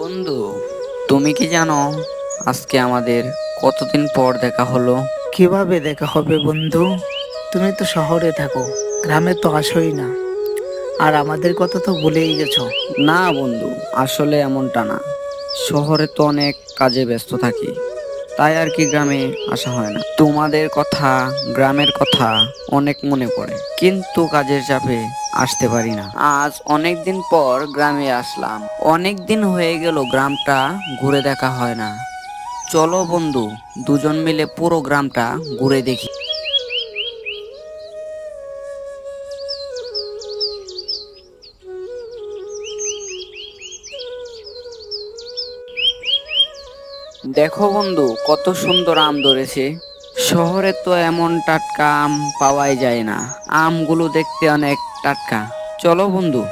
বন্ধু তুমি কি জানো আজকে আমাদের কতদিন পর দেখা হলো? কীভাবে দেখা হবে বন্ধু? তুমি তো শহরে থাকো গ্রামে তো আসোই না। আর আমাদের কথা তো ভুলেই গেছো। না বন্ধু আসলে এমনটা না। শহরে তো অনেক কাজে ব্যস্ত থাকি তাই আর কি গ্রামে আসা হয় না। তোমাদের কথা গ্রামের কথা অনেক মনে পড়ে। কিন্তু কাজের চাপে আসতে পারি না। আজ অনেক দিন পর গ্রামে আসলাম। অনেক দিন হয়ে গেল গ্রামটা ঘুরে দেখা হয় না। চলো বন্ধু, দুজন মিলে পুরো গ্রামটা ঘুরে দেখি। দেখো বন্ধু, কত সুন্দর আম ধরেছে। শহরে তো এমন টাটকা আম পাওয়াই যায় না। আমগুলো দেখতে অনেক টাটকা। চলো বন্ধু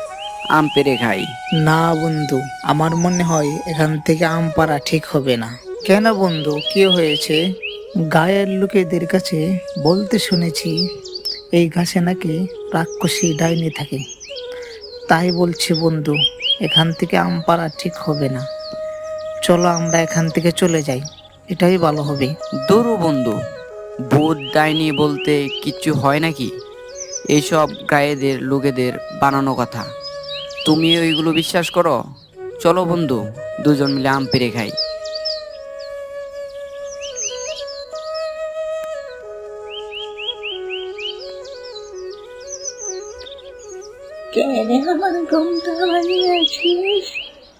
আম পেরে খাই। না বন্ধু আমার মনে হয় এখান থেকে আম পাড়া ঠিক হবে না। কেন বন্ধু কি হয়েছে? গায়ের লোকেদের কাছে বলতে শুনেছি এই গাছে নাকি রাক্ষসী ডাইনি থাকে। তাই বলছি বন্ধু এখান থেকে আম পাড়া ঠিক হবে না। চলো আমরা এখান থেকে চলে যাই এটাই ভালো হবে। দূরু বন্ধু ভূত ডাইনি বলতে কিছু হয় নাকি? এইসব গায়েদের, লোকেদের বানানো কথা। তুমি ওইগুলো বিশ্বাস করো? চলো বন্ধু, দুজন মিলে আম পেরে খাই। আমার ঘুমটা বানিয়েছিস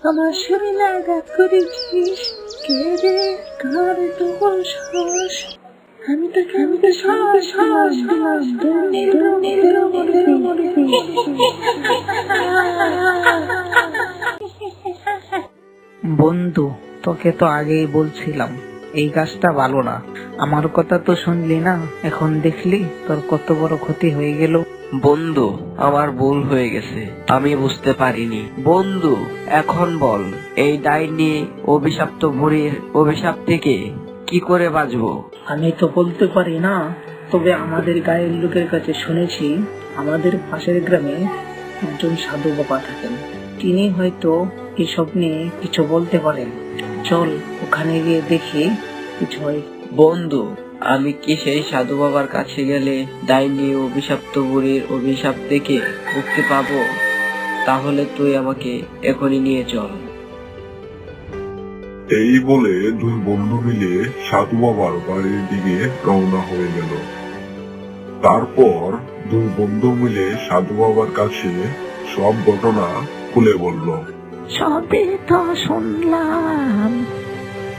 আমার শরীর আঘাত করেছিস? কে রে কার তোর শ্বাস আমি তো আমি তো শ্বাস শ্বাস বন্ধু, তোকে তো আগেই বলছিলাম, এই গাছটা ভালো না। আমার কথা তো শুনলি না, এখন দেখলি তোর কত বড় ক্ষতি হয়ে গেল। বন্ধু, আমার ভুল হয়ে গেছে, আমি বুঝতে পারিনি। বন্ধু, এখন বল, এই ডাইনি অভিশপ্ত বুড়ির অভিশাপ থেকে কি করে বাঁচবো আমি তো বলতে পারি না তবে আমাদের গায়ের লোকের কাছে শুনেছি আমাদের পাশের গ্রামে একজন সাধু বাবা থাকেন। তিনি হয়তো এসব নিয়ে কিছু বলতে পারেন। চল ওখানে গিয়ে দেখি কিছু হয়। বন্ধু আমি কি সেই সাধু বাবার কাছে গেলে ডাইনি অভিশাপ্ত বুড়ির অভিশাপ থেকে মুক্তি পাবো? তাহলে তুই আমাকে এখনই নিয়ে চল। এই বলে দুই বন্ধু মিলে সাধু বাবার বাড়ির দিকে রওনা হয়ে গেল। তারপর দুই বন্ধু মিলে সাধু বাবার কাছে সব ঘটনা খুলে বলল। সবই তো শুনলাম,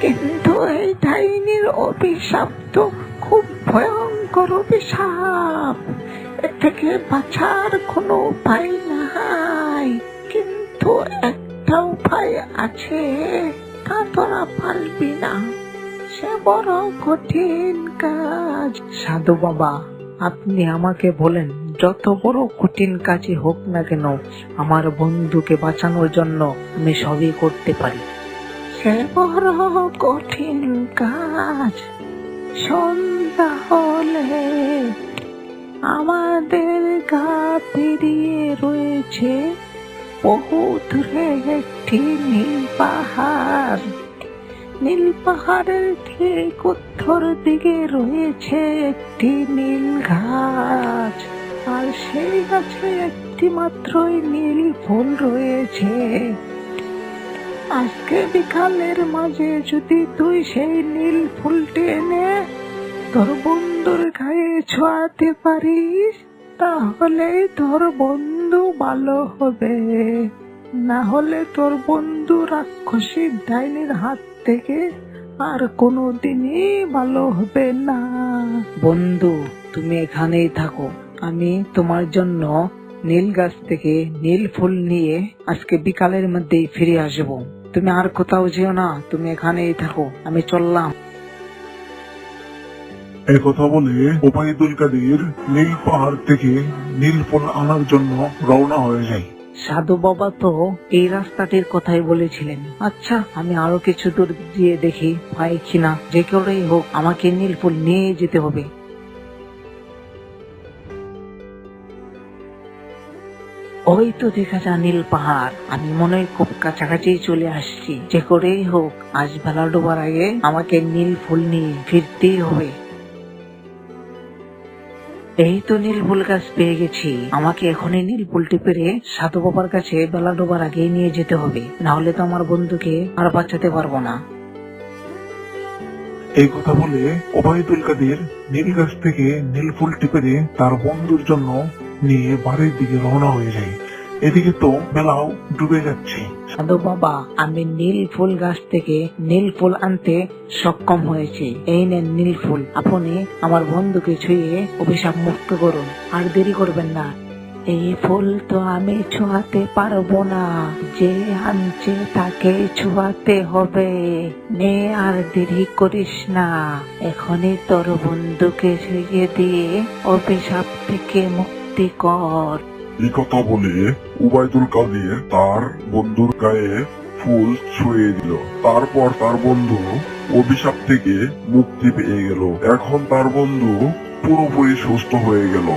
কিন্তু এই ডাইনির অভিশাপ তো খুব ভয়ঙ্কর অভিশাপ। এ থেকে বাঁচার কোনো উপায় নাই, কিন্তু একটা উপায় আছে। তা তোরা পারবি না। সে বড় কঠিন কাজ। সাধু বাবা, আপনি আমাকে বলেন, যত বড় কঠিন কাজই হোক না কেন, আমার বন্ধুকে বাঁচানোর জন্য আমি সবই করতে পারি। সে বড় কঠিন কাজ। সন্ধ্যা হলে আমাদের গা পেরিয়ে রয়েছে বহু দূরে একটি নীল পাহাড়। নীল পাহাড়ের ঠিক উত্তর দিকে রয়েছে একটি নীল গাছ। আর সেই গাছে একটি মাত্রই নীল ফুল রয়েছে। আজকে বিকালের মাঝে যদি তুই সেই নীল ফুলটি এনে তোর বন্ধুর গায়ে ছোঁয়াতে পারিস তাহলে তোর বন্ধু ভালো হবে। না হলে তোর বন্ধু রাক্ষসী ডাইনির হাত থেকে আর কোনো দিনই ভালো হবে না। বন্ধু তুমি এখানেই থাকো। আমি তোমার জন্য নীল গাছ থেকে নীল ফুল নিয়ে আজকে বিকালের মধ্যেই ফিরে আসব। তুমি আর কোথাও যেও না তুমি এখানেই থাকো। আমি চললাম। এই কথা বলে ওবায়দুল কাদের নীল পাহাড় থেকে নীল ফুল আনার জন্য রওনা হয়ে যায়। সাধু বাবা তো এই রাস্তাটির কথাই বলেছিলেন। আচ্ছা আমি আরও কিছু দূর দিয়ে দেখি পাই কিনা? যে করেই হোক, আমাকে নীল ফুল নিয়ে যেতে হবে। ওই তো দেখা যা নীল পাহাড়। আমি মনে হয় খুব কাছাকাছি চলে আসছি। যে করেই হোক, আজ বেলা ডোবার আগে আমাকে নীল ফুল নিয়ে ফিরতেই হবে। এই তো নীল ফুল গাছ পেয়ে গেছি। আমাকে এখনই নীল ফুলটি পেরে সাধু বাবার কাছে বেলা ডোবার আগেই নিয়ে যেতে হবে। না হলে তো আমার বন্ধুকে আর বাঁচাতে পারব না। এই কথা বলে ওবায়দুল কাদের নীল গাছ থেকে নীল ফুল টিপে তার বন্ধুর জন্য নিয়ে বাড়ির দিকে রওনা হয়ে যায়। এদিকে তো বেলাও ডুবে যাচ্ছে। সাধু বাবা, আমি নীল ফুল গাছ থেকে নীল ফুল আনতে সক্ষম হয়েছি। এই নেন নীল ফুল, আপনি আমার বন্ধুকে ছুঁয়ে অভিশাপ মুক্ত করুন। আর দেরি করবেন না। এই ফুল তো আমি ছোঁয়াতে পারব না। যে আনছে তাকে ছোঁয়াতে হবে। নে আর দেরি করিস না। এখনই তোর বন্ধুকে ছুঁয়ে দিয়ে অভিশাপ থেকে মুক্তি কর। এই কথা বলে উবায়দুল কাদের তার বন্ধুর গায়ে ফুল ছুঁয়ে দিল। তারপর তার বন্ধু অভিশাপ থেকে মুক্তি পেয়ে গেল। এখন তার বন্ধু পুরোপুরি সুস্থ হয়ে গেল।